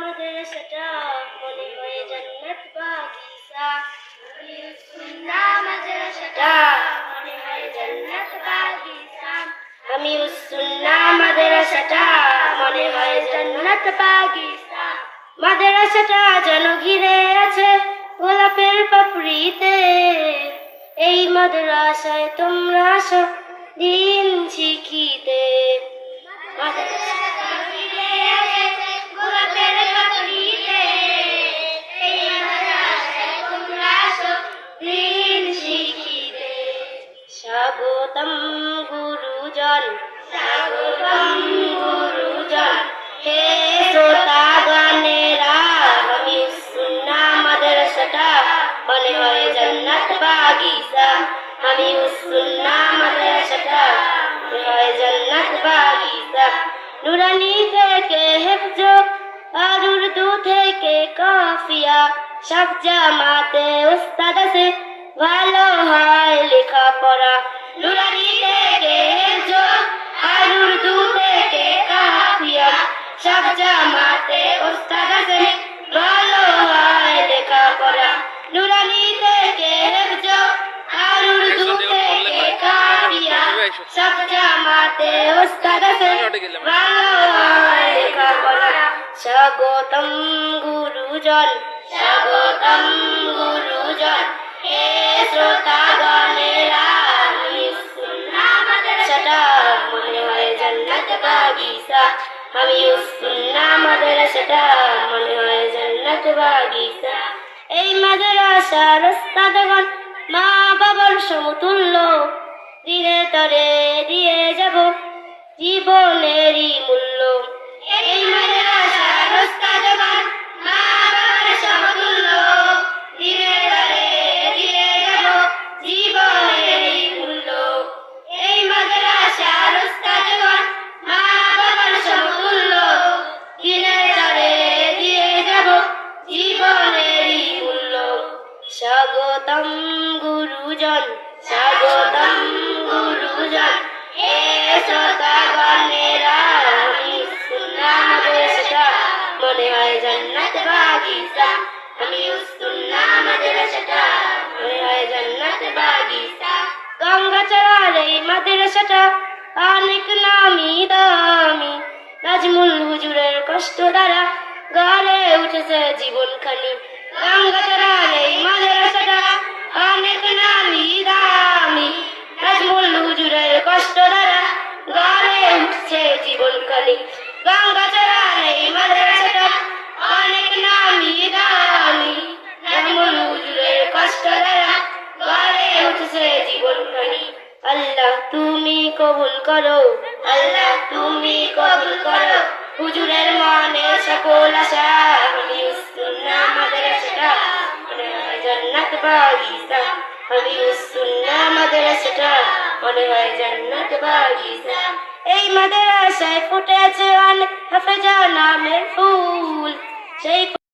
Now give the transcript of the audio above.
मदरसटा कोने होए जन्नत बागीचा सुन्ना मदरसटा कोने होए जन्नत बागीचा हमी उस सुन्ना मदरसटा মনে হয় জান্নাত বাগিচা মাদ্রাসাটা যেন ঘিরে আছে গোলাপের পাপড়িতে এই মাদ্রাসায় তোমরা আসো দিয়ে স্বাগতম গুরুজন। স্বাগতম গুরুজন। হে শ্রোতাগণেরা, আমি সুন্না মাদ্রাসাটা মনে হয় জান্নাত বাগিচা। আমি সুন্না মাদ্রাসাটা মনে হয় জান্নাত বাগিচা। নুরানি থেকে হেফজ আর উর্দু থেকে কাফিয়া। সব জামাতে উস্তাদ আছে ভালো হয় লেখাপড়া। নুরানি থেকে হেফজ আর উর্দু থেকে কাফিয়া? সব জামাতে উস্তাদ আছে ভালো হয় লেখাপড়া। নুরানি থেকে হেফজ আর উর্দু থেকে কাফিয়া? সব জামাতে উস্তাদ আছে ভালো হয় লেখাপড়া। স্বাগতম গুরুজন বাগিচা আমি সুন্না মাদ্রাসাটা এই মাদ্রাসার ওস্তাদগণ মা বাবার সমতুল্য দিনে তরে দিয়ে যাব জীবনেরই মূল্য এই স্বাগতম গুরুজন স্বাগতম গুরুজন। মাদ্রাসাটা মনে হয় আমি হয় বাগিচা এই মাদ্রাসাটা। অনেক নামি দামি, নাজমুল হুজুরের কষ্ট দ্বারা গড়ে উঠেছে জীবনখানি। এই মাদ্রাসাটা অনেক নামি দামি। নাজমুল হুজুরের কষ্ট দ্বারা গড়ে উঠছে জীবনখানি গঙ্গাচড়ার এই মাদ্রাসাটা অনেক নামি দামি। নাজমুল হুজুরের কষ্ট দ্বারা গড়ে উঠছে জীবনখানি আল্লাহ তুমি কবুল করো, আল্লাহ তুমি কবুল করো। হুজুরের মনে সকল আশা। বাগিচা আমি সুন্না মাদ্রাসাটা, মনে হয় জান্নাত বাগিচা এই মাদ্রাসায় ফুটেছে অনেক হাফেজা নামের ফুল। সেই